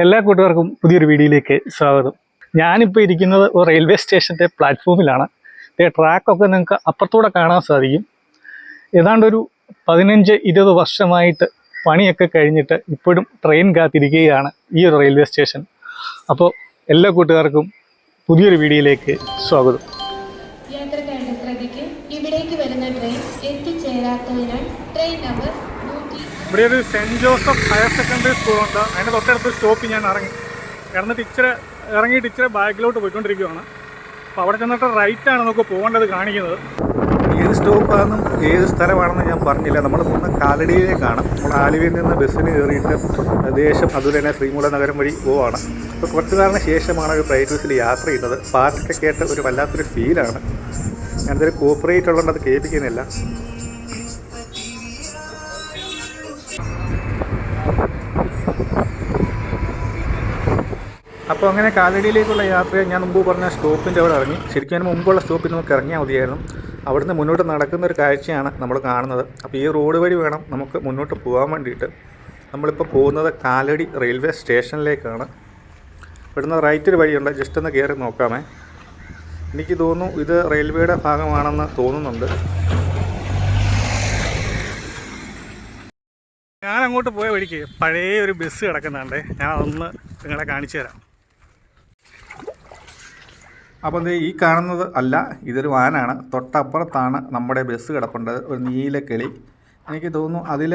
എല്ലാ കൂട്ടുകാർക്കും പുതിയൊരു വീഡിയോയിലേക്ക് സ്വാഗതം. ഞാനിപ്പോൾ ഇരിക്കുന്നത് ഒരു റെയിൽവേ സ്റ്റേഷന്റെ പ്ലാറ്റ്ഫോമിലാണ് ട്രാക്കൊക്കെ നിങ്ങൾക്ക് അപ്പുറത്തൂടെ കാണാൻ സാധിക്കും. ഏതാണ്ട് ഒരു പതിനഞ്ച് ഇരുപത് വർഷമായിട്ട് പണിയൊക്കെ കഴിഞ്ഞിട്ട് ഇപ്പോഴും ട്രെയിൻ കാത്തിരിക്കുകയാണ് ഈ ഒരു റെയിൽവേ സ്റ്റേഷൻ അപ്പോൾ എല്ലാ കൂട്ടുകാർക്കും പുതിയൊരു വീഡിയോയിലേക്ക് സ്വാഗതം. ഇവിടെ ഒരു സെന്റ് ജോസഫ് ഹയർ സെക്കൻഡറി സ്കൂളുണ്ട് അതിന്റെ തൊട്ടടുത്ത് സ്റ്റോപ്പ് ഞാൻ ഇറങ്ങി. ഇറന്നിട്ട് ഇച്ചിരി ഇറങ്ങിയിട്ട് ഇച്ചിരി ബാക്കിലോട്ട് പോയിക്കൊണ്ടിരിക്കുകയാണ് അപ്പോൾ അവിടെ ചെന്നിട്ട് റൈറ്റാണ് നമുക്ക് പോകേണ്ടത് കാണിക്കുന്നത്. ഏത് സ്റ്റോപ്പാണെന്നും ഏത് സ്ഥലമാണെന്നും ഞാൻ പറഞ്ഞില്ല. നമ്മൾ പോകുന്ന കാലടിയിലേക്കാണ്. നമ്മൾ ആലുവയിൽ നിന്ന് ബസ്സിന് കയറിയിട്ട് ദേശം അതുപോലെ തന്നെ ശ്രീമൂല നഗരം വഴി പോവാണ്. അപ്പോൾ കുറച്ച് നാളിന് ശേഷമാണ് ഒരു പ്രൈവറ്റ് ബസ്സിൽ യാത്ര ചെയ്യുന്നത്. പാട്ടൊക്കെ കേട്ട് ഒരു വല്ലാത്തൊരു ഫീലാണ് ഞാനതൊരു കോപ്പറേറ്റ് ഉള്ളതുകൊണ്ട് അത് കേൾപ്പിക്കുന്നില്ല. അപ്പോൾ അങ്ങനെ കാലടിയിലേക്കുള്ള യാത്ര ഞാൻ മുമ്പ് പറഞ്ഞ സ്റ്റോപ്പിന്റെ അവിടെ ഇറങ്ങി. ശരിക്കും അതിന് മുമ്പുള്ള സ്റ്റോപ്പിൽ നമുക്ക് ഇറങ്ങിയാൽ മതിയായിരുന്നു. അവിടുന്ന് മുന്നോട്ട് നടക്കുന്ന ഒരു കാഴ്ചയാണ് നമ്മൾ കാണുന്നത്. അപ്പോൾ ഈ റോഡ് വഴി വേണം നമുക്ക് മുന്നോട്ട് പോകാൻ വേണ്ടിയിട്ട്. നമ്മളിപ്പോൾ പോകുന്നത് കാലടി റെയിൽവേ സ്റ്റേഷനിലേക്കാണ്. ഇവിടുന്ന് റൈറ്റ് വഴിയുണ്ട്. ജസ്റ്റ് ഒന്ന് കയറി നോക്കാമേ. എനിക്ക് തോന്നുന്നു ഇത് റെയിൽവേയുടെ ഭാഗമാണെന്ന് തോന്നുന്നുണ്ട്. ഞാൻ അങ്ങോട്ട് പോയ വഴിക്ക് പഴയ ഒരു ബസ് കിടക്കുന്നുണ്ട്. ഞാൻ അതൊന്ന് നിങ്ങളെ കാണിച്ചു തരാം. അപ്പോൾ ഈ കാണുന്നത് അല്ല ഇതൊരു വാനാണ്. തൊട്ടപ്പുറത്താണ് നമ്മുടെ ബസ് കിടപ്പുണ്ടത് ഒരു നീല കിളി. എനിക്ക് തോന്നുന്നു അതിൽ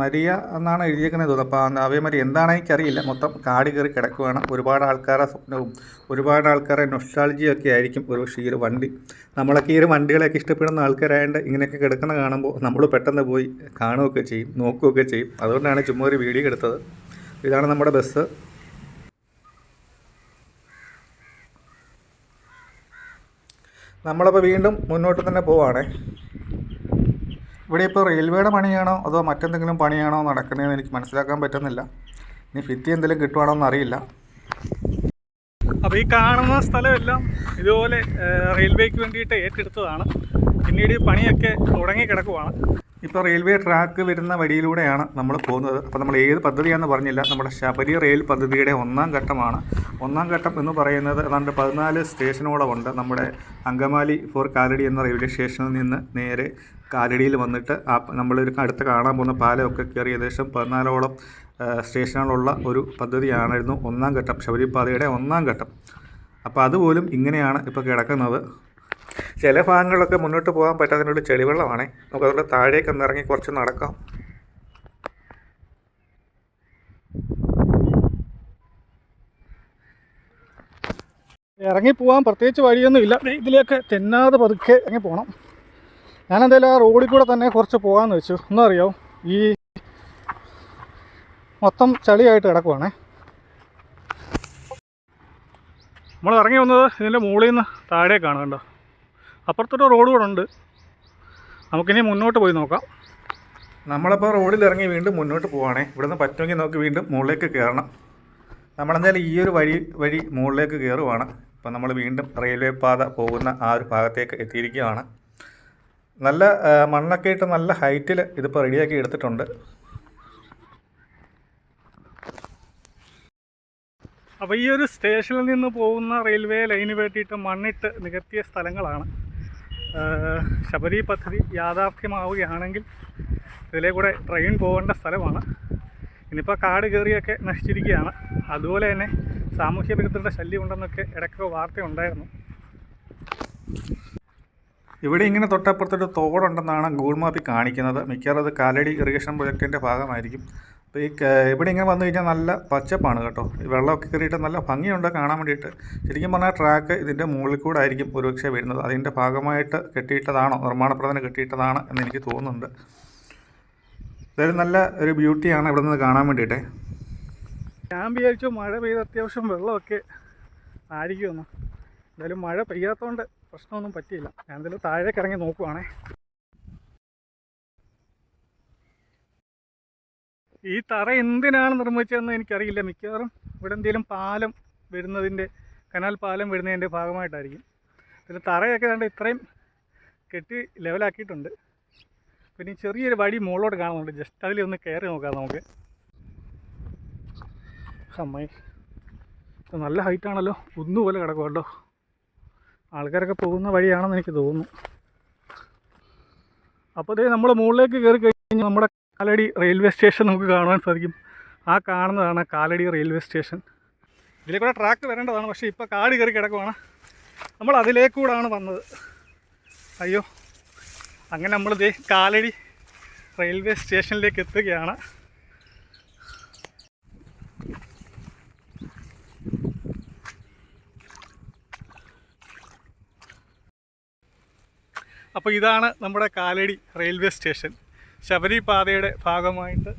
മരിയ എന്നാണ് എഴുതിയേക്കുന്നത് തോന്നുന്നു. അപ്പോൾ അവയെ മരി എന്താണെന്ന് എനിക്കറിയില്ല. മൊത്തം കാട് കയറി കിടക്കുവാണ്. ഒരുപാട് ആൾക്കാരെ സ്വപ്നവും ഒരുപാട് ആൾക്കാരെ നൊസ്റ്റാൾജിയൊക്കെ ആയിരിക്കും ഒരു പക്ഷേ ഈ ഒരു വണ്ടി. നമ്മളൊക്കെ ഈ ഒരു വണ്ടികളെയൊക്കെ ഇഷ്ടപ്പെടുന്ന ആൾക്കാരായതുകൊണ്ട് ഇങ്ങനെയൊക്കെ കിടക്കുന്ന കാണുമ്പോൾ നമ്മൾ പെട്ടെന്ന് പോയി കാണുകയൊക്കെ ചെയ്യും നോക്കുകയൊക്കെ ചെയ്യും. അതുകൊണ്ടാണ് ചുമ്മാ ഒരു വീഡിയോ എടുത്തത്. ഇതാണ് നമ്മുടെ ബസ്. നമ്മളപ്പോൾ വീണ്ടും മുന്നോട്ട് തന്നെ പോവാണേ. ഇവിടെ ഇപ്പോൾ റെയിൽവേയുടെ പണിയാണോ അതോ മറ്റെന്തെങ്കിലും പണിയാണോ നടക്കുന്നതെന്ന് എനിക്ക് മനസ്സിലാക്കാൻ പറ്റുന്നില്ല. ഇനി ഭിത്തി എന്തെങ്കിലും കിട്ടുവാണോ എന്നറിയില്ല അപ്പോൾ ഈ കാണുന്ന സ്ഥലമെല്ലാം ഇതുപോലെ റെയിൽവേക്ക് വേണ്ടിയിട്ട് ഏറ്റെടുത്തതാണ്. പിന്നീട് പണിയൊക്കെ തുടങ്ങി കിടക്കുവാണ് ഇപ്പോൾ റെയിൽവേ ട്രാക്ക് വരുന്ന വഴിയിലൂടെയാണ് നമ്മൾ പോകുന്നത്. അപ്പോൾ നമ്മൾ ഏത് പദ്ധതിയാണെന്ന് പറഞ്ഞില്ല. നമ്മുടെ ശബരി റെയിൽ പദ്ധതിയുടെ ഒന്നാം ഘട്ടമാണ്. ഒന്നാം ഘട്ടം എന്ന് പറയുന്നത് ഏതാണ്ട് പതിനാല് സ്റ്റേഷനോളമുണ്ട്. നമ്മുടെ അങ്കമാലി ഫോർ കാലടി എന്ന റെയിൽവേ സ്റ്റേഷനിൽ നിന്ന് നേരെ കാലടിയിൽ വന്നിട്ട് ആ നമ്മളൊരു അടുത്ത് കാണാൻ പോകുന്ന പാലമൊക്കെ കയറി ഏകദേശം പതിനാലോളം സ്റ്റേഷനുകളുള്ള ഒരു പദ്ധതിയായിരുന്നു ഒന്നാം ഘട്ടം. ശബരിപാതയുടെ ഒന്നാം ഘട്ടം. അപ്പോൾ അതുപോലും ഇങ്ങനെയാണ് ഇപ്പോൾ കിടക്കുന്നത്. ചില ഭാഗങ്ങളിലൊക്കെ മുന്നോട്ട് പോകാൻ പറ്റാത്തതിനുള്ള ചെളിവെള്ളമാണേ. നമുക്ക് അതുകൊണ്ട് താഴേക്ക് ഒന്ന് ഇറങ്ങി കുറച്ച് നടക്കാം. ഇറങ്ങി പോകാൻ പ്രത്യേകിച്ച് വഴിയൊന്നും ഇല്ല ഇതിലേക്ക് തെന്നാതെ പതുക്കെ ഇറങ്ങി പോകണം ഞാനെന്തായാലും ആ റോഡിൽ കൂടെ തന്നെ കുറച്ച് പോകാമെന്ന് വെച്ചു. ഒന്നും അറിയാവും ഈ മൊത്തം ചളിയായിട്ട് കിടക്കുവാണേ. നമ്മൾ ഇറങ്ങി വന്നത് ഇതിന്റെ മുകളിൽ നിന്ന് താഴേക്കാണ് കണ്ടോ? അപ്പുറത്തൊരു റോഡ് കൂടെ ഉണ്ട് നമുക്കിനി മുന്നോട്ട് പോയി നോക്കാം. നമ്മളപ്പോൾ റോഡിൽ ഇറങ്ങി വീണ്ടും മുന്നോട്ട് പോവാണേ. ഇവിടുന്ന് പറ്റുമെങ്കിൽ നമുക്ക് വീണ്ടും മുകളിലേക്ക് കയറണം. നമ്മളെന്തായാലും ഈ ഒരു വഴി വഴി മുകളിലേക്ക് കയറുവാണ്. ഇപ്പം നമ്മൾ വീണ്ടും റെയിൽവേ പാത പോകുന്ന ആ ഒരു ഭാഗത്തേക്ക് എത്തിയിരിക്കുകയാണ്. നല്ല മണ്ണൊക്കെ ഇട്ട് നല്ല ഹൈറ്റിൽ ഇതിപ്പോൾ റെഡിയാക്കി എടുത്തിട്ടുണ്ട്. അപ്പോൾ ഈ ഒരു സ്റ്റേഷനിൽ നിന്ന് പോകുന്ന റെയിൽവേ ലൈന് വേണ്ടിയിട്ട് മണ്ണിട്ട് നികത്തിയ സ്ഥലങ്ങളാണ്. ശബരി പദ്ധതി യാഥാർത്ഥ്യമാവുകയാണെങ്കിൽ ഇതിലെ കൂടെ ട്രെയിൻ പോകേണ്ട സ്ഥലമാണ്. ഇനിയിപ്പോൾ കാട് കയറിയൊക്കെ നശിച്ചിരിക്കുകയാണ്. അതുപോലെ തന്നെ സാമൂഹ്യ വിരുദ്ധരുടെ ശല്യം ഉണ്ടെന്നൊക്കെ ഇടയ്ക്ക് വാർത്തയുണ്ടായിരുന്നു. ഇവിടെ ഇങ്ങനെ തൊട്ടപ്പുറത്തൊരു തോടുണ്ടെന്നാണ് ഗൂഗിൾ മാപ്പിൽ കാണിക്കുന്നത്. മിക്കവാറും അത് കാലടി ഇറിഗേഷൻ പ്രൊജക്റ്റിന്റെ ഭാഗമായിരിക്കും. അപ്പോൾ ഈ ഇവിടെ ഇങ്ങനെ വന്നു കഴിഞ്ഞാൽ നല്ല പച്ചപ്പാണ് കേട്ടോ. വെള്ളമൊക്കെ കയറിയിട്ട് നല്ല ഭംഗിയുണ്ട് കാണാൻ വേണ്ടിയിട്ട്. ശരിക്കും പറഞ്ഞാൽ ട്രാക്ക് ഇതിന്റെ മുകളിൽ കൂടെ ആയിരിക്കും ഒരുപക്ഷെ വരുന്നത്. അതിന്റെ ഭാഗമായിട്ട് കെട്ടിയിട്ടതാണോ നിർമ്മാണ കെട്ടിയിട്ടതാണ് എന്ന് എനിക്ക് തോന്നുന്നുണ്ട്. ഇതൊരു നല്ല ഒരു ബ്യൂട്ടിയാണ് ഇവിടെ നിന്ന് കാണാൻ വേണ്ടിയിട്ടേ. ഞാൻ വിചാരിച്ചു മഴ പെയ്ത് അത്യാവശ്യം വെള്ളമൊക്കെ ആയിരിക്കുമെന്ന്. എന്തായാലും മഴ പെയ്യാത്തതുകൊണ്ട് പ്രശ്നമൊന്നും പറ്റിയില്ല. ഞാൻ എന്തായാലും താഴേക്ക് ഇറങ്ങി നോക്കുവാണേ. ഈ തറ എന്തിനാണ് നിർമ്മിച്ചതെന്ന് എനിക്കറിയില്ല. മിക്കവാറും ഇവിടെ എന്തെങ്കിലും പാലം വരുന്നതിന്റെ കനാൽ പാലം വരുന്നതിന്റെ ഭാഗമായിട്ടായിരിക്കും. പിന്നെ തറയൊക്കെ കണ്ട് ഇത്രയും കെട്ടി ലെവലാക്കിയിട്ടുണ്ട്. പിന്നെ ചെറിയൊരു വഴി മുകളിലോട്ട് കാണുന്നുണ്ട്. ജസ്റ്റ് അതിലൊന്ന് കയറി നോക്കാം നമുക്ക്. അമ്മായി ഇത് നല്ല ഹൈറ്റാണല്ലോ ഒന്നുപോലെ കിടക്കും കേട്ടോ. ആൾക്കാരൊക്കെ പോകുന്ന വഴിയാണെന്ന് എനിക്ക് തോന്നുന്നു. അപ്പോൾ അതേ നമ്മൾ മുകളിലേക്ക് കയറി കഴിഞ്ഞ് നമ്മുടെ കാലടി റെയിൽവേ സ്റ്റേഷൻ നമുക്ക് കാണുവാൻ സാധിക്കും. ആ കാണുന്നതാണ് കാലടി റെയിൽവേ സ്റ്റേഷൻ. ഇതിലെ കൂടെ ട്രാക്ക് വരേണ്ടതാണ് പക്ഷേ ഇപ്പോൾ കാട് കയറി കിടക്കുവാണ്. നമ്മൾ അതിലേക്കൂടാണ് വന്നത്. അയ്യോ. അങ്ങനെ നമ്മൾ ദേ കാലടി റെയിൽവേ സ്റ്റേഷനിലേക്ക് എത്തുകയാണ്. അപ്പോൾ ഇതാണ് നമ്മുടെ കാലടി റെയിൽവേ സ്റ്റേഷൻ. ശബരി പാതയുടെ ഭാഗമായിട്ട്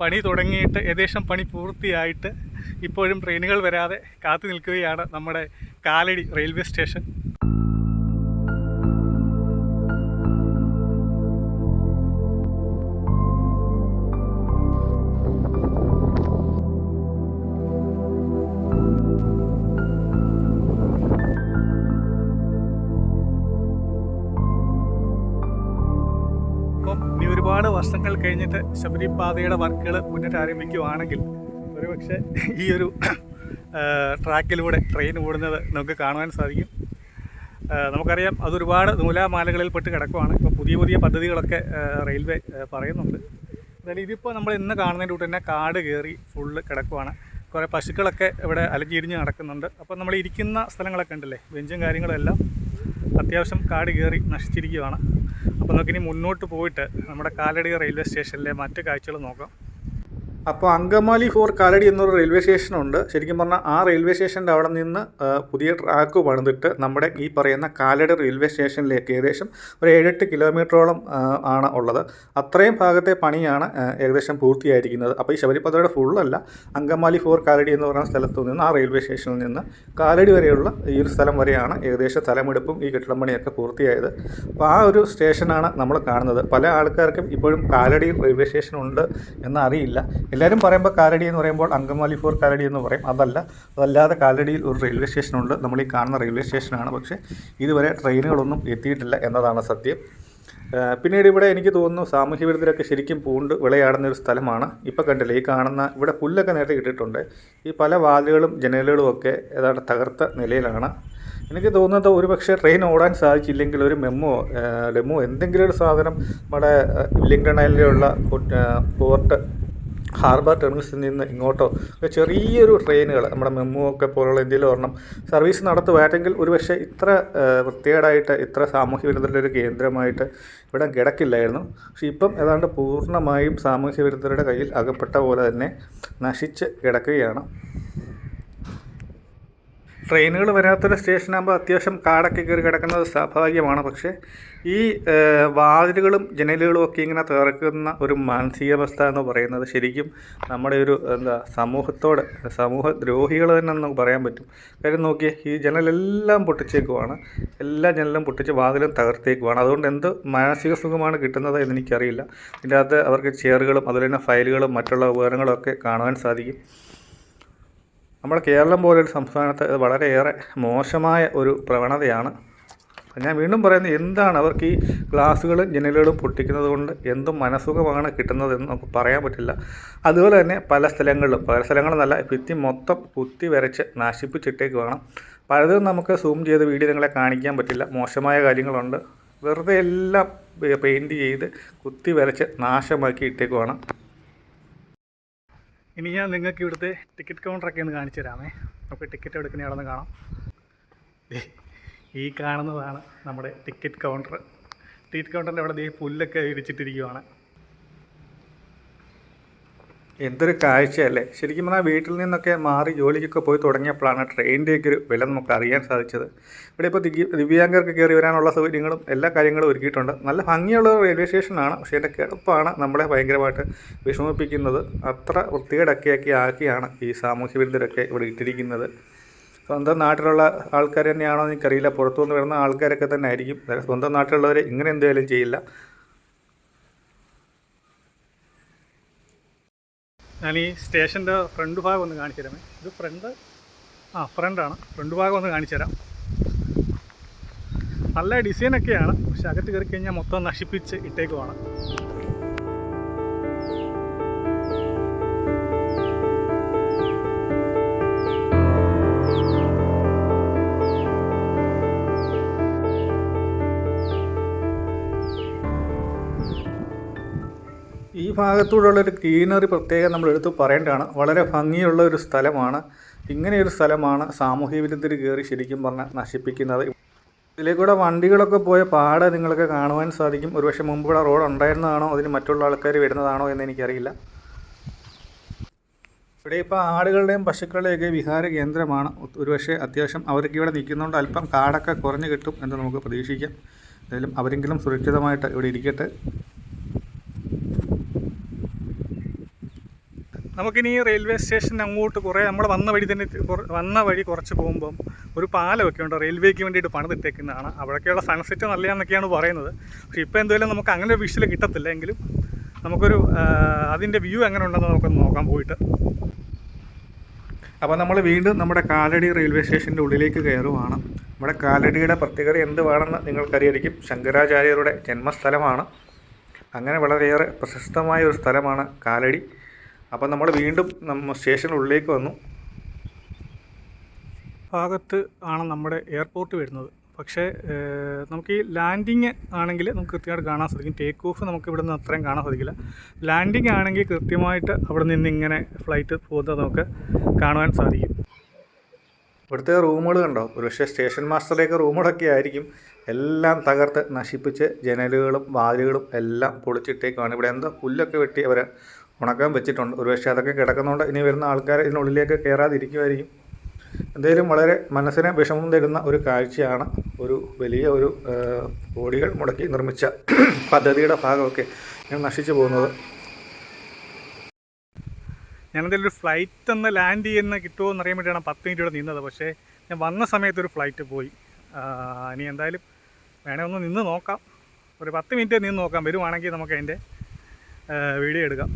പണി തുടങ്ങിയിട്ട് ഏകദേശം പണി പൂർത്തിയായിട്ട് ഇപ്പോഴും ട്രെയിനുകൾ വരാതെ കാത്തു നിൽക്കുകയാണ് നമ്മുടെ കാലടി റെയിൽവേ സ്റ്റേഷൻ. വർഷങ്ങൾ കഴിഞ്ഞിട്ട് ശബരിപാതയുടെ വർക്കുകൾ പുനരാരംഭിക്കുവാണെങ്കിൽ ഒരുപക്ഷെ ഈ ഒരു ട്രാക്കിലൂടെ ട്രെയിൻ ഓടുന്നത് നമുക്ക് കാണുവാൻ സാധിക്കും. നമുക്കറിയാം അതൊരുപാട് നൂലാമാലകളിൽ പെട്ട് കിടക്കുവാണ്. ഇപ്പോൾ പുതിയ പുതിയ പദ്ധതികളൊക്കെ റെയിൽവേ പറയുന്നുണ്ട്. എന്നാലും ഇതിപ്പോൾ നമ്മൾ ഇന്ന് കാണുന്നതിന്റെ കൂട്ട് തന്നെ കാട് കയറി ഫുള്ള് കിടക്കുവാണ്. കുറേ പശുക്കളൊക്കെ ഇവിടെ അലഞ്ഞിരിഞ്ഞ് നടക്കുന്നുണ്ട്. അപ്പോൾ നമ്മൾ ഇരിക്കുന്ന സ്ഥലങ്ങളൊക്കെ ഉണ്ടല്ലേ? ബെഞ്ചും കാര്യങ്ങളും എല്ലാം. അത്യാവശ്യം കാട് കയറി നശിച്ചിരിക്കുകയാണ് അപ്പോൾ നമുക്കിനി മുന്നോട്ട് പോയിട്ട് നമ്മുടെ കാലടി റെയിൽവേ സ്റ്റേഷനിലെ മറ്റ് കാഴ്ചകൾ നോക്കാം. അപ്പോൾ അങ്കമാലി ഫോർ കാലടി എന്നൊരു റെയിൽവേ സ്റ്റേഷനുണ്ട്. ശരിക്കും പറഞ്ഞാൽ ആ റെയിൽവേ സ്റ്റേഷന്റെ അവിടെ നിന്ന് പുതിയ ട്രാക്ക് പണിതിട്ട് നമ്മുടെ ഈ പറയുന്ന കാലടി റെയിൽവേ സ്റ്റേഷനിലേക്ക് ഏകദേശം ഒരു ഏഴെട്ട് കിലോമീറ്ററോളം ആണ് ഉള്ളത്. അത്രയും ഭാഗത്തെ പണിയാണ് ഏകദേശം പൂർത്തിയായിരിക്കുന്നത്. അപ്പോൾ ഈ ശബരിപദയുടെ ഫുള്ളല്ല അങ്കമാലി ഫോർ കാലടി എന്ന് പറയുന്ന സ്ഥലത്തു നിന്ന് ആ റെയിൽവേ സ്റ്റേഷനിൽ നിന്ന് കാലടി വരെയുള്ള ഈ ഒരു സ്ഥലം വരെയാണ് ഏകദേശം സ്ഥലമെടുപ്പും ഈ കെട്ടിടം പണിയൊക്കെ പൂർത്തിയായത്. അപ്പോൾ ആ ഒരു സ്റ്റേഷനാണ് നമ്മൾ കാണുന്നത്. പല ആൾക്കാർക്കും ഇപ്പോഴും കാലടി റെയിൽവേ സ്റ്റേഷൻ ഉണ്ട് എന്നറിയില്ല. എല്ലാവരും പറയുമ്പോൾ കാലടി എന്ന് പറയുമ്പോൾ അങ്കമാലി ഫോർ കാലടി എന്ന് പറയും. അതല്ല അതല്ലാതെ കാലടിയിൽ ഒരു റെയിൽവേ സ്റ്റേഷനുണ്ട്. നമ്മൾ ഈ കാണുന്ന റെയിൽവേ സ്റ്റേഷനാണ്. പക്ഷേ ഇതുവരെ ട്രെയിനുകളൊന്നും എത്തിയിട്ടില്ല എന്നതാണ് സത്യം. പിന്നീട് ഇവിടെ എനിക്ക് തോന്നുന്നു സാമൂഹ്യ വിരുദ്ധരൊക്കെ ശരിക്കും പൂണ്ട് വിളയാടുന്ന ഒരു സ്ഥലമാണ്. ഇപ്പോൾ കണ്ടില്ലേ ഈ കാണുന്ന ഇവിടെ പുല്ലൊക്കെ നേരത്തെ ഇട്ടിട്ടുണ്ട്. ഈ പല വാതിലുകളും ജനലുകളും ഒക്കെ ഏതാണ്ട് തകർത്ത നിലയിലാണ്. എനിക്ക് തോന്നുന്നത് ഒരു പക്ഷേ ട്രെയിൻ ഓടാൻ സാധിച്ചില്ലെങ്കിൽ ഒരു മെമ്മോ ഡെമോ എന്തെങ്കിലും ഒരു സാധനം നമ്മുടെ ഐലൻഡിലുള്ള പോർട്ട് ഹാർബർ ടെർമിനൽസിൽ നിന്ന് ഇങ്ങോട്ടോ? ചെറിയൊരു ട്രെയിനുകൾ നമ്മുടെ മെമ്മു ഒക്കെ പോലുള്ള എന്തെങ്കിലും ഒരെണ്ണം സർവീസ് നടത്തുമായിട്ടെങ്കിൽ ഒരു പക്ഷേ ഇത്ര വൃത്തികേടായിട്ട് ഇത്ര സാമൂഹ്യ വിരുദ്ധരുടെ ഒരു കേന്ദ്രമായിട്ട് ഇവിടെ കിടക്കില്ലായിരുന്നു. പക്ഷെ ഇപ്പം ഏതാണ്ട് പൂർണമായും സാമൂഹ്യ വിരുദ്ധരുടെ കയ്യിൽ അകപ്പെട്ട പോലെ തന്നെ നശിച്ച് കിടക്കുകയാണ്. ട്രെയിനുകൾ വരാത്തൊരു സ്റ്റേഷനാകുമ്പോൾ അത്യാവശ്യം കാടൊക്കെ കയറി കിടക്കുന്നത് സ്വാഭാവികമാണ്. പക്ഷേ ഈ വാതിലുകളും ജനലുകളും ഒക്കെ ഇങ്ങനെ തകർക്കുന്ന ഒരു മാനസികാവസ്ഥ എന്ന് പറയുന്നത് ശരിക്കും നമ്മുടെ ഒരു എന്താ സമൂഹത്തോട് സമൂഹ ദ്രോഹികൾ തന്നെ നമുക്ക് പറയാൻ പറ്റും. കാര്യം നോക്കിയേ ഈ ജനലെല്ലാം പൊട്ടിച്ചേക്കുവാണ്. എല്ലാ ജനലും പൊട്ടിച്ച് വാതിലും തകർത്തേക്കുവാണ്. അതുകൊണ്ട് എന്ത് മാനസിക സുഖമാണ് കിട്ടുന്നത് എന്ന് എനിക്കറിയില്ല. ഇതിന്റെ അകത്ത് അവർക്ക് ചെയറുകളും അതുപോലെ തന്നെ ഫയലുകളും മറ്റുള്ള ഉപകരണങ്ങളും ഒക്കെ കാണുവാൻ സാധിക്കും. നമ്മുടെ കേരളം പോലൊരു സംസ്ഥാനത്ത് അത് വളരെയേറെ മോശമായ ഒരു പ്രവണതയാണ്. ഞാൻ വീണ്ടും പറയുന്നത് എന്താണ് അവർക്ക് ഈ ഗ്ലാസ്സുകളും ജനലുകളും പൊട്ടിക്കുന്നത് കൊണ്ട് എന്തും മനസുഖമാണ് കിട്ടുന്നതെന്ന് നമുക്ക് പറയാൻ പറ്റില്ല. അതുപോലെ തന്നെ പല സ്ഥലങ്ങളിലും പല സ്ഥലങ്ങളെന്നല്ല ഭിത്തി മൊത്തം കുത്തി വരച്ച് നശിപ്പിച്ചിട്ടേക്ക് വേണം. പലതും നമുക്ക് സൂം ചെയ്ത് വീഡിയോ നിങ്ങളെ കാണിക്കാൻ പറ്റില്ല. മോശമായ കാര്യങ്ങളുണ്ട്. വെറുതെ എല്ലാം പെയിന്റ് ചെയ്ത് കുത്തി വരച്ച് നാശമാക്കി ഇട്ടേക്കുവാണ് ഇനി ഞാൻ നിങ്ങൾക്ക് ഇവിടുത്തെ ടിക്കറ്റ് കൗണ്ടറൊക്കെ ഒന്ന് കാണിച്ചു തരാമേ. നമുക്ക് ടിക്കറ്റ് എടുക്കുന്ന ആളൊന്ന് കാണാം ഈ കാണുന്നതാണ് നമ്മുടെ ടിക്കറ്റ് കൗണ്ടർ ടിക്കറ്റ് കൗണ്ടറിന്റെ അവിടെ ഈ പുല്ലൊക്കെ ഇടിച്ചിട്ടിരിക്കുവാണ്. എന്തൊരു കാഴ്ചയല്ലേ? ശരിക്കും പറഞ്ഞാൽ വീട്ടിൽ നിന്നൊക്കെ മാറി ജോലിക്കൊക്കെ പോയി തുടങ്ങിയപ്പോഴാണ് ട്രെയിനിന്റെയൊക്കെ ഒരു വില നമുക്ക് അറിയാൻ സാധിച്ചത്. ഇവിടെ ഇപ്പോൾ ദിവ്യ ദിവ്യാംഗർക്ക് കയറി വരാനുള്ള സൗകര്യങ്ങളും എല്ലാ കാര്യങ്ങളും ഒരുക്കിയിട്ടുണ്ട്. നല്ല ഭംഗിയുള്ള റെയിൽവേ സ്റ്റേഷനാണ്. പക്ഷേ എന്റെ കിടപ്പാണ് നമ്മളെ ഭയങ്കരമായിട്ട് വിഷമിപ്പിക്കുന്നത്. അത്ര വൃത്തികേടൊക്കെയാക്കി ആക്കിയാണ് ഈ സാമൂഹ്യ വിരുദ്ധരൊക്കെ ഇവിടെ ഇട്ടിരിക്കുന്നത്. സ്വന്തം നാട്ടിലുള്ള ആൾക്കാർ തന്നെയാണോ എനിക്കറിയില്ല. പുറത്തുനിന്ന് വരുന്ന ആൾക്കാരൊക്കെ തന്നെ ആയിരിക്കും. സ്വന്തം നാട്ടിലുള്ളവരെ ഇങ്ങനെ എന്തായാലും ചെയ്യില്ല. ഞാൻ ഈ സ്റ്റേഷന്റെ ഫ്രണ്ട് ഭാഗം ഒന്ന് കാണിച്ചു തരാമേ. ഇത് ഫ്രണ്ട് ആ ഫ്രണ്ടാണ് ഫ്രണ്ട് ഭാഗം ഒന്ന് കാണിച്ചു തരാം. നല്ല ഡിസൈനൊക്കെയാണ്. പക്ഷെ അകത്ത് കയറി കഴിഞ്ഞാൽ മൊത്തം നശിപ്പിച്ച് ഇട്ടേക്കുവാണ്. ഭാഗത്തൂടെയുള്ള ഒരു ഗ്രീനറി പ്രത്യേകം നമ്മൾ എടുത്തു പറയേണ്ടതാണ്. വളരെ ഭംഗിയുള്ള ഒരു സ്ഥലമാണ്. ഇങ്ങനെയൊരു സ്ഥലമാണ് സാമൂഹ്യ വിരുദ്ധർ കയറി ശരിക്കും പറഞ്ഞാൽ നശിപ്പിക്കുന്നത്. ഇതിലേക്കൂടെ വണ്ടികളൊക്കെ പോയ പാട് നിങ്ങൾക്ക് കാണുവാൻ സാധിക്കും. ഒരുപക്ഷെ മുമ്പ് ഇവിടെ റോഡ് ഉണ്ടായിരുന്നതാണോ? അതിന് മറ്റുള്ള ആൾക്കാർ വരുന്നതാണോ എന്ന് എനിക്കറിയില്ല. ഇവിടെ ഇപ്പോൾ ആടുകളുടെയും പശുക്കളുടെയൊക്കെ വിഹാര കേന്ദ്രമാണ്. ഒരുപക്ഷെ അത്യാവശ്യം അവർക്ക് ഇവിടെ നിൽക്കുന്നതുകൊണ്ട് അല്പം കാടൊക്കെ കുറഞ്ഞു കിട്ടും എന്ന് നമുക്ക് പ്രതീക്ഷിക്കാം. എന്തായാലും അവരെങ്കിലും സുരക്ഷിതമായിട്ട് ഇവിടെ ഇരിക്കട്ടെ. നമുക്കിനി റെയിൽവേ സ്റ്റേഷൻ അങ്ങോട്ട് കുറേ നമ്മൾ വന്ന വഴി തന്നെ വന്ന വഴി കുറച്ച് പോകുമ്പം ഒരു പാലമൊക്കെ ഉണ്ട്. റെയിൽവേക്ക് വേണ്ടിയിട്ട് പണിതിട്ടേക്കുന്നതാണ് അവിടെയൊക്കെയുള്ള സൺസെറ്റ് നല്ലതാണെന്നൊക്കെയാണ് പറയുന്നത്. പക്ഷേ ഇപ്പോൾ എന്തായാലും നമുക്ക് അങ്ങനെ ഒരു വിഷ്വൽ കിട്ടത്തില്ല. എങ്കിലും നമുക്കൊരു അതിന്റെ വ്യൂ എങ്ങനെ ഉണ്ടെന്ന് നമുക്കൊന്ന് നോക്കാൻ പോയിട്ട്. അപ്പോൾ നമ്മൾ വീണ്ടും നമ്മുടെ കാലടി റെയിൽവേ സ്റ്റേഷന്റെ ഉള്ളിലേക്ക് കയറുവാണ്. നമ്മുടെ കാലടിയുടെ പ്രത്യേകത എന്തുവാണെന്ന് നിങ്ങൾക്കറിയായിരിക്കും. ശങ്കരാചാര്യരുടെ ജന്മസ്ഥലമാണ്. അങ്ങനെ വളരെയേറെ പ്രശസ്തമായ ഒരു സ്ഥലമാണ് കാലടി. അപ്പോൾ നമ്മൾ വീണ്ടും നമ്മ സ്റ്റേഷനുള്ളിലേക്ക് വന്നു. ഭാഗത്ത് ആണ് നമ്മുടെ എയർപോർട്ട് വരുന്നത്. പക്ഷേ നമുക്ക് ഈ ലാൻഡിങ് ആണെങ്കിൽ നമുക്ക് കൃത്യമായിട്ട് കാണാൻ സാധിക്കും. ടേക്ക് ഓഫ് നമുക്ക് ഇവിടെ നിന്ന് അത്രയും കാണാൻ സാധിക്കില്ല. ലാൻഡിങ് ആണെങ്കിൽ കൃത്യമായിട്ട് അവിടെ നിന്ന് ഇങ്ങനെ ഫ്ലൈറ്റ് പോകുന്നത് നമുക്ക് കാണുവാൻ സാധിക്കും. ഇവിടുത്തെ റൂമുകൾ കണ്ടോ? ഒരുപക്ഷെ സ്റ്റേഷൻ മാസ്റ്ററിലേക്ക് റൂമുകളൊക്കെ ആയിരിക്കും. എല്ലാം തകർത്ത് നശിപ്പിച്ച് ജനലുകളും വാതിലുകളും എല്ലാം പൊളിച്ചിട്ടേക്കാണ് ഇവിടെ എന്തോ പുല്ലൊക്കെ വെട്ടി അവർ ഉണക്കാൻ വെച്ചിട്ടുണ്ട്. ഒരുപക്ഷെ അതൊക്കെ കിടക്കുന്നതുകൊണ്ട് ഇനി വരുന്ന ആൾക്കാർ ഇതിനുള്ളിലേക്ക് കയറാതിരിക്കുമായിരിക്കും എന്തായാലും വളരെ മനസ്സിനെ വിഷമം തരുന്ന ഒരു കാഴ്ചയാണ് ഒരു വലിയ ഒരു കോടികൾ മുടക്കി നിർമ്മിച്ച പദ്ധതിയുടെ ഭാഗമൊക്കെ ഇങ്ങനെ നശിച്ചു പോകുന്നത്. ഞാനെന്തെങ്കിലും ഒരു ഫ്ലൈറ്റ് ഒന്ന് ലാൻഡ് ചെയ്യുന്ന കിട്ടുമോ എന്ന് അറിയാൻ വേണ്ടിയാണ് പത്ത് മിനിറ്റ് ഇവിടെ നിന്നത്. പക്ഷേ ഞാൻ വന്ന സമയത്ത് ഒരു ഫ്ലൈറ്റ് പോയി. ഇനി എന്തായാലും വേണേ ഒന്ന് നിന്ന് നോക്കാം. ഒരു പത്ത് മിനിറ്റ് നിന്ന് നോക്കാം. വരുവാണെങ്കിൽ നമുക്ക് അതിന്റെ വീഡിയോ എടുക്കാം.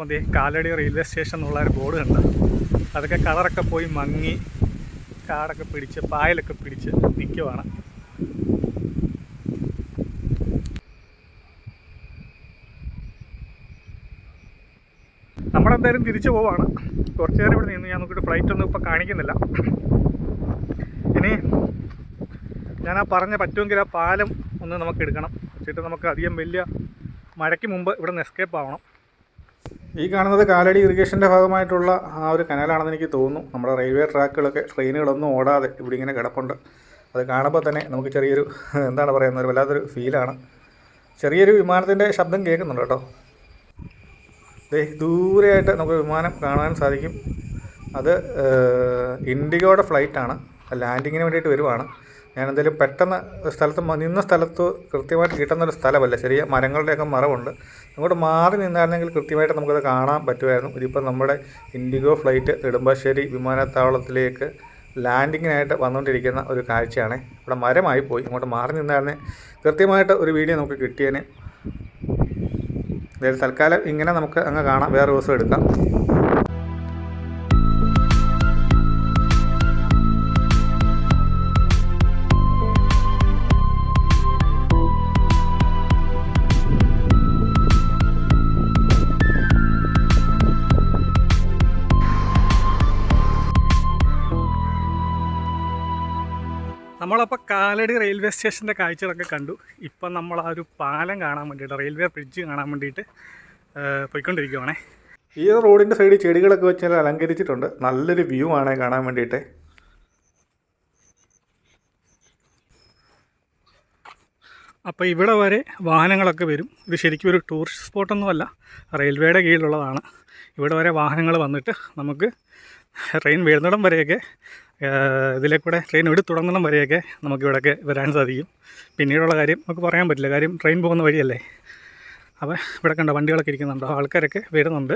അപ്പോൾ ദേ കാലടി റെയിൽവേ സ്റ്റേഷൻ എന്നുള്ള ഒരു ബോർഡ് കണ്ട്. അതൊക്കെ കളറൊക്കെ പോയി മങ്ങി കാടൊക്കെ പിടിച്ച് പായലൊക്കെ പിടിച്ച് നിൽക്കുവാണ് നമ്മളെന്തായാലും തിരിച്ചു പോവാണ്. കുറച്ച് നേരം ഇവിടെ നിന്ന് ഞാൻ നോക്കിയിട്ട് ഫ്ലൈറ്റ് ഒന്നും ഇപ്പോൾ കാണിക്കുന്നില്ല. ഇനി ഞാൻ ആ പറഞ്ഞ പറ്റുമെങ്കിൽ ആ പാലം ഒന്ന് നമുക്ക് എടുക്കണം. വെച്ചിട്ട് നമുക്ക് അധികം വലിയ മഴയ്ക്ക് മുമ്പ് ഇവിടെ നിന്ന് എസ്കേപ്പ് ആവണം. ഈ കാണുന്നത് കാലടി ഇറിഗേഷന്റെ ഭാഗമായിട്ടുള്ള ആ ഒരു കനാലാണെന്ന് എനിക്ക് തോന്നുന്നു. നമ്മുടെ റെയിൽവേ ട്രാക്കുകളൊക്കെ ട്രെയിനുകളൊന്നും ഓടാതെ ഇവിടെ ഇങ്ങനെ കിടപ്പുണ്ട്. അത് കാണുമ്പോൾ തന്നെ നമുക്ക് ചെറിയൊരു എന്താണ് പറയുന്നത് ഒരു വല്ലാത്തൊരു ഫീലാണ് ചെറിയൊരു വിമാനത്തിന്റെ ശബ്ദം കേൾക്കുന്നുണ്ട് കേട്ടോ. ദേ ദൂരെയായിട്ട് നമുക്ക് വിമാനം കാണാൻ സാധിക്കും. അത് ഇൻഡിഗോയുടെ ഫ്ലൈറ്റാണ് ലാൻഡിങ്ങിന് വേണ്ടിയിട്ട് വരുവാണ്. ഞാൻ എന്തായാലും പെട്ടെന്ന് സ്ഥലത്ത് നിന്ന സ്ഥലത്ത് കൃത്യമായിട്ട് കിട്ടുന്ന ഒരു സ്ഥലമല്ല. ചെറിയ മരങ്ങളുടെയൊക്കെ മറവുണ്ട്. അങ്ങോട്ട് മാറി നിന്നായിരുന്നെങ്കിൽ കൃത്യമായിട്ട് നമുക്കത് കാണാൻ പറ്റുമായിരുന്നു. ഇതിപ്പോൾ നമ്മുടെ ഇൻഡിഗോ ഫ്ലൈറ്റ് നെടുമ്പാശ്ശേരി വിമാനത്താവളത്തിലേക്ക് ലാൻഡിങ്ങിനായിട്ട് വന്നുകൊണ്ടിരിക്കുന്ന ഒരു കാഴ്ചയാണ്. ഇവിടെ മരമായി പോയി. അങ്ങോട്ട് മാറി നിന്നായിരുന്നെ കൃത്യമായിട്ട് ഒരു വീഡിയോ നമുക്ക് കിട്ടിയേനെ. അതായത് തൽക്കാലം ഇങ്ങനെ നമുക്ക് അങ്ങ് കാണാം. വേറെ ദിവസം എടുക്കാം. നമ്മളപ്പോൾ കാലടി റെയിൽവേ സ്റ്റേഷന്റെ കാഴ്ചകളൊക്കെ കണ്ടു. ഇപ്പം നമ്മൾ ആ ഒരു പാലം കാണാൻ വേണ്ടിയിട്ട് റെയിൽവേ ബ്രിഡ്ജ് കാണാൻ വേണ്ടിയിട്ട് പോയിക്കൊണ്ടിരിക്കുവാണേ. ഈ റോഡിന്റെ സൈഡിൽ ചെടികളൊക്കെ വെച്ച് അലങ്കരിച്ചിട്ടുണ്ട്. നല്ലൊരു വ്യൂ ആണ് കാണാൻ വേണ്ടിയിട്ട്. അപ്പോൾ ഇവിടെ വരെ വാഹനങ്ങളൊക്കെ വരും. ഇത് ശരിക്കും ഒരു ടൂറിസ്റ്റ് സ്പോട്ടൊന്നുമല്ല റെയിൽവേയുടെ കീഴിലുള്ളതാണ്. ഇവിടെ വരെ വാഹനങ്ങൾ വന്നിട്ട് നമുക്ക് ട്രെയിൻ വരുന്നിടം വരെയൊക്കെ ഇതിലെ കൂടെ ട്രെയിൻ ഇവിടെ തുടങ്ങുന്ന വരെയൊക്കെ നമുക്ക് ഇവിടെയൊക്കെ വരാൻ സാധിക്കും. പിന്നീടുള്ള കാര്യം നമുക്ക് പറയാൻ പറ്റില്ല. കാര്യം ട്രെയിൻ പോകുന്ന വഴിയല്ലേ? അപ്പോൾ ഇവിടെ കണ്ട വണ്ടികളൊക്കെ ഇരിക്കുന്നുണ്ടോ? ആൾക്കാരൊക്കെ വരുന്നുണ്ട്.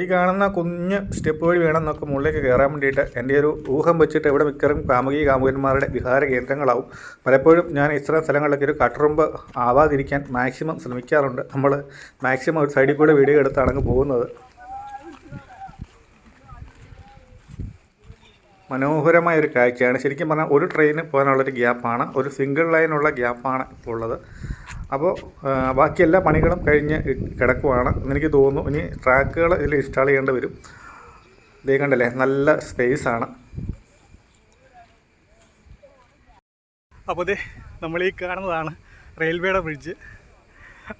ഈ കാണുന്ന കുഞ്ഞ് സ്റ്റെപ്പ് വഴി വേണം നമുക്ക് മുകളിലേക്ക് കയറാൻ വേണ്ടിയിട്ട് എന്റെ ഒരു ഊഹം വെച്ചിട്ട് ഇവിടെ മിക്കറും കാമുകി കാമുകന്മാരുടെ വിഹാര കേന്ദ്രങ്ങളാവും. പലപ്പോഴും ഞാൻ ഇത്തരം സ്ഥലങ്ങളിലൊക്കെ ഒരു കട്ടുറുമ്പ് ആവാതിരിക്കാൻ മാക്സിമം ശ്രമിക്കാറുണ്ട്. നമ്മൾ മാക്സിമം ഒരു സൈഡിൽ കൂടെ വീഡിയോ എടുത്താണ് പോകുന്നത്. മനോഹരമായ ഒരു കാഴ്ചയാണ്. ശരിക്കും പറഞ്ഞാൽ ഒരു ട്രെയിന് പോകാനുള്ളൊരു ഗ്യാപ്പാണ് ഒരു സിംഗിൾ ലൈനുള്ള ഗ്യാപ്പാണ് ഇപ്പോൾ ഉള്ളത്. അപ്പോൾ ബാക്കി എല്ലാ പണികളും കഴിഞ്ഞ് കിടക്കുവാണ്. എനിക്ക് തോന്നുന്നു ഇനി ട്രാക്കുകൾ ഇതിൽ ഇൻസ്റ്റാൾ ചെയ്യേണ്ടി വരും. ഇതേ കണ്ടല്ലേ നല്ല സ്പേസാണ് അപ്പോൾ ഇതേ നമ്മൾ ഈ കാണുന്നതാണ് റെയിൽവേയുടെ ബ്രിഡ്ജ്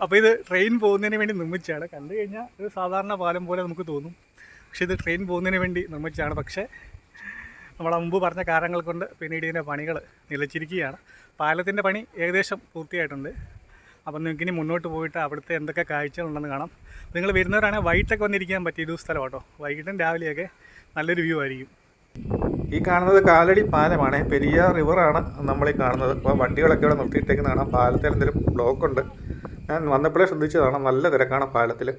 അപ്പോൾ ഇത് ട്രെയിൻ പോകുന്നതിന് വേണ്ടി നിർമ്മിച്ചാണ് കണ്ടു കഴിഞ്ഞാൽ ഒരു സാധാരണ പാലം പോലെ നമുക്ക് തോന്നും. പക്ഷേ ഇത് ട്രെയിൻ പോകുന്നതിന് വേണ്ടി നിർമ്മിച്ചതാണ്. പക്ഷേ നമ്മളെ മുമ്പ് പറഞ്ഞ കാരണങ്ങൾ കൊണ്ട് പിന്നീട് ഇതിന്റെ പണികൾ നിലച്ചിരിക്കുകയാണ്. പാലത്തിന്റെ പണി ഏകദേശം പൂർത്തിയായിട്ടുണ്ട്. അപ്പം നിങ്ങൾക്ക് ഇനി മുന്നോട്ട് പോയിട്ട് അവിടുത്തെ എന്തൊക്കെ കാഴ്ചകളുണ്ടെന്ന് കാണാം. നിങ്ങൾ വരുന്നവരാണെങ്കിൽ വൈകിട്ടൊക്കെ വന്നിരിക്കാൻ പറ്റിയ ഒരു സ്ഥലം കേട്ടോ. വൈകിട്ടും രാവിലെയൊക്കെ നല്ലൊരു വ്യൂ ആയിരിക്കും. ഈ കാണുന്നത് കാലടി പാലമാണ്. പെരിയ റിവറാണ് നമ്മൾ ഈ കാണുന്നത്. അപ്പോൾ വണ്ടികളൊക്കെ ഇവിടെ നിർത്തിയിട്ടേക്കുന്ന കാണാം പാലത്തിൽ എന്തെങ്കിലും ബ്ലോക്ക് ഉണ്ട്. ഞാൻ വന്നപ്പോഴേ ശ്രദ്ധിച്ചതാണ്. നല്ല തിരക്കാണ് പാലത്തിൽ.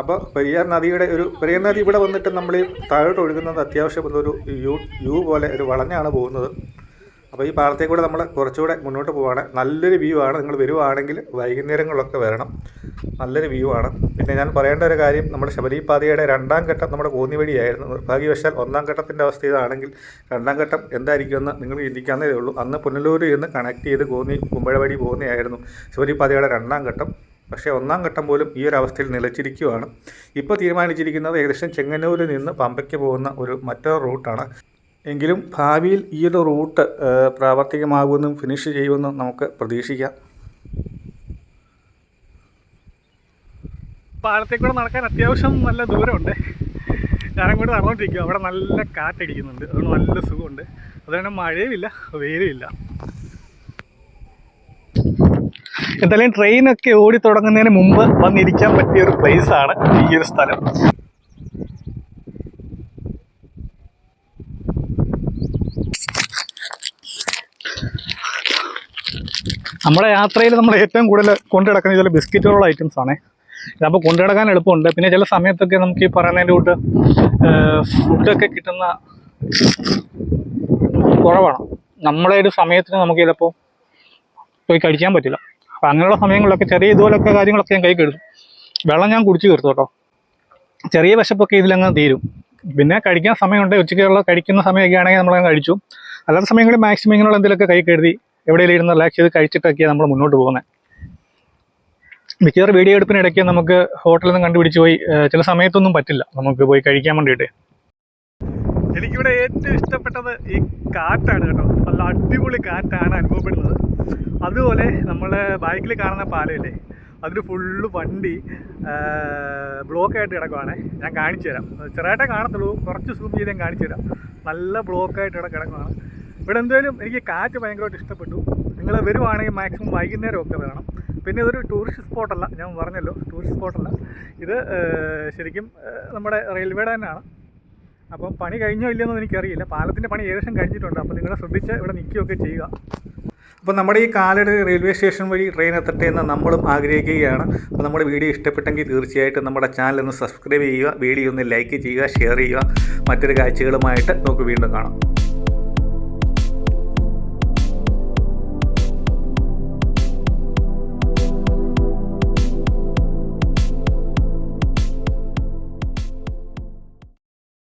അപ്പോൾ പെരിയാർ നദിയുടെ ഒരു പെരിയാർ നദി ഇവിടെ വന്നിട്ട് നമ്മൾ താഴോട്ട് ഒഴുകുന്നത് അത്യാവശ്യം ഒരു യു യു പോലെ ഒരു വളഞ്ഞാണ് പോകുന്നത്. അപ്പോൾ ഈ പാലത്തിൽ കൂടെ നമ്മൾ കുറച്ചുകൂടെ മുന്നോട്ട് പോവാണ്. നല്ലൊരു വ്യൂ ആണ്. നിങ്ങൾ വരുവാണെങ്കിൽ വൈകുന്നേരങ്ങളിലൊക്കെ വരണം. നല്ലൊരു വ്യൂ ആണ്. പിന്നെ ഞാൻ പറയേണ്ട ഒരു കാര്യം നമ്മുടെ ശബരിപാതയുടെ രണ്ടാം ഘട്ടം നമ്മുടെ കോന്നി വഴിയായിരുന്നു. നിർഭാഗ്യവശാൽ ഒന്നാം ഘട്ടത്തിന്റെ അവസ്ഥ ഇതാണെങ്കിൽ രണ്ടാം ഘട്ടം എന്തായിരിക്കുമെന്ന് നിങ്ങൾ ചിന്തിക്കാവുന്നതേ ഉള്ളൂ. അന്ന് പുനലൂരിൽ നിന്ന് കണക്ട് ചെയ്ത് കോന്നി കുമ്പഴ വഴി പോകുന്നതായിരുന്നു ശബരിപാതയുടെ രണ്ടാം ഘട്ടം. പക്ഷേ ഒന്നാം ഘട്ടം പോലും ഈ ഒരു അവസ്ഥയിൽ നിലച്ചിരിക്കുകയാണ് ഇപ്പോൾ തീരുമാനിച്ചിരിക്കുന്നത് ഏകദേശം ചെങ്ങന്നൂരിൽ നിന്ന് പമ്പയ്ക്ക് പോകുന്ന ഒരു മറ്റൊരു റൂട്ടാണ്. എങ്കിലും ഭാവിയിൽ ഈ ഒരു റൂട്ട് പ്രാവർത്തികമാകുമെന്നും ഫിനിഷ് ചെയ്യുമെന്നും നമുക്ക് പ്രതീക്ഷിക്കാം. പാലത്തിൽ കൂടെ നടക്കാൻ അത്യാവശ്യം നല്ല ദൂരമുണ്ട്. ഞാനും കൂടെ നടന്നുകൊണ്ടിരിക്കും അവിടെ നല്ല കാറ്റടിക്കുന്നുണ്ട്. അതുകൊണ്ട് നല്ല സുഖമുണ്ട്. അതുകൊണ്ട് മഴയുമില്ല വെയിലുമില്ല. എന്തായാലും ട്രെയിനൊക്കെ ഓടി തുടങ്ങുന്നതിന് മുമ്പ് വന്നിരിക്കാൻ പറ്റിയ ഒരു പ്ലേസ് ആണ് ഈ ഒരു സ്ഥലം. നമ്മുടെ യാത്രയിൽ നമ്മൾ ഏറ്റവും കൂടുതൽ കൊണ്ടു നടക്കുന്ന ചില ബിസ്ക്കറ്റുകളുള്ള ഐറ്റംസ് ആണ്. ഇതാകുമ്പോൾ കൊണ്ടു നടക്കാൻ എളുപ്പമുണ്ട്. പിന്നെ ചില സമയത്തൊക്കെ നമുക്ക് ഈ പറയുന്നതിന്റെ കൂട്ട് ഫുഡൊക്കെ കിട്ടുന്ന കുറവാണ്. നമ്മുടെ ഒരു സമയത്തിന് നമുക്ക് ചിലപ്പോൾ പോയി കഴിക്കാൻ പറ്റില്ല. അപ്പം അങ്ങനെയുള്ള സമയങ്ങളിലൊക്കെ ചെറിയ ഇതുപോലൊക്കെ കാര്യങ്ങളൊക്കെ ഞാൻ കൈ കെടുത്തു വെള്ളം ഞാൻ കുടിച്ചു തീർത്തു കേട്ടോ. ചെറിയ വിശപ്പൊക്കെ ഇതിലങ്ങ് തീരും. പിന്നെ കഴിക്കാൻ സമയമുണ്ട്. ഉച്ചയ്ക്കുള്ള കഴിക്കുന്ന സമയമൊക്കെ ആണെങ്കിൽ നമ്മളങ്ങ് കഴിച്ചു. അല്ലാത്ത സമയങ്ങളിൽ മാക്സിമം ഇങ്ങനെയുള്ള എന്തെങ്കിലുമൊക്കെ കൈ കരുതി എവിടെയെങ്കിലും ഇരുന്ന് റിലാക്സ് ചെയ്ത് കഴിച്ചിട്ടൊക്കെയാണ് നമ്മൾ മുന്നോട്ട് പോകുന്നത് മിക്കവാറും വീഡിയോ എടുപ്പിനിടയ്ക്ക് നമുക്ക് ഹോട്ടലിൽ നിന്ന് കണ്ടുപിടിച്ച് പോയി ചില സമയത്തൊന്നും പറ്റില്ല. നമുക്ക് പോയി കഴിക്കാൻ വേണ്ടിയിട്ട്. എനിക്കിവിടെ ഏറ്റവും ഇഷ്ടപ്പെട്ടത് ഈ കാറ്റാണ് കേട്ടോ. നല്ല അടിപൊളി കാറ്റാണ് അനുഭവപ്പെടുന്നത്. അതുപോലെ നമ്മളെ ബൈക്കിൽ കാണുന്ന പാലമില്ലേ അതിൽ ഫുള്ള് വണ്ടി ബ്ലോക്കായിട്ട് കിടക്കുവാണേ. ഞാൻ കാണിച്ചു തരാം. ചെറുതായിട്ടേ കാണത്തുള്ളൂ കുറച്ച് സൂം ചെയ്ത് ഞാൻ കാണിച്ചു തരാം. നല്ല ബ്ലോക്കായിട്ട് ഇവിടെ കിടക്കുവാണ്. ഇവിടെ എന്തായാലും എനിക്ക് കാറ്റ് ഭയങ്കരമായിട്ട് ഇഷ്ടപ്പെട്ടു. നിങ്ങൾ വരുവാണെങ്കിൽ മാക്സിമം വൈകുന്നേരം ഒക്കെ വരണം പിന്നെ ഇതൊരു ടൂറിസ്റ്റ് സ്പോട്ടല്ല ഞാൻ പറഞ്ഞല്ലോ ടൂറിസ്റ്റ് സ്പോട്ടല്ല ഇത് ശരിക്കും നമ്മുടെ റെയിൽവേയുടെ തന്നെയാണ് അപ്പം പണി കഴിഞ്ഞോ ഇല്ലയെന്നൊന്നും എനിക്കറിയില്ല. പാലത്തിന്റെ പണി ഏകദേശം കഴിഞ്ഞിട്ടുണ്ട്. അപ്പോൾ നിങ്ങൾ ശ്രദ്ധിച്ച് ഇവിടെ നിൽക്കുകയൊക്കെ ചെയ്യുക. അപ്പോൾ നമ്മുടെ ഈ കാലട് റെയിൽവേ സ്റ്റേഷൻ വഴി ട്രെയിൻ എത്തട്ടെ എന്ന് നമ്മളും ആഗ്രഹിക്കുകയാണ്. അപ്പോൾ നമ്മുടെ വീഡിയോ ഇഷ്ടപ്പെട്ടെങ്കിൽ തീർച്ചയായിട്ടും നമ്മുടെ ചാനൽ ഒന്ന് സബ്സ്ക്രൈബ് ചെയ്യുക വീഡിയോ ഒന്ന് ലൈക്ക് ചെയ്യുക ഷെയർ ചെയ്യുക. മറ്റൊരു കാഴ്ചകളുമായിട്ട് നമുക്ക് വീണ്ടും കാണാം.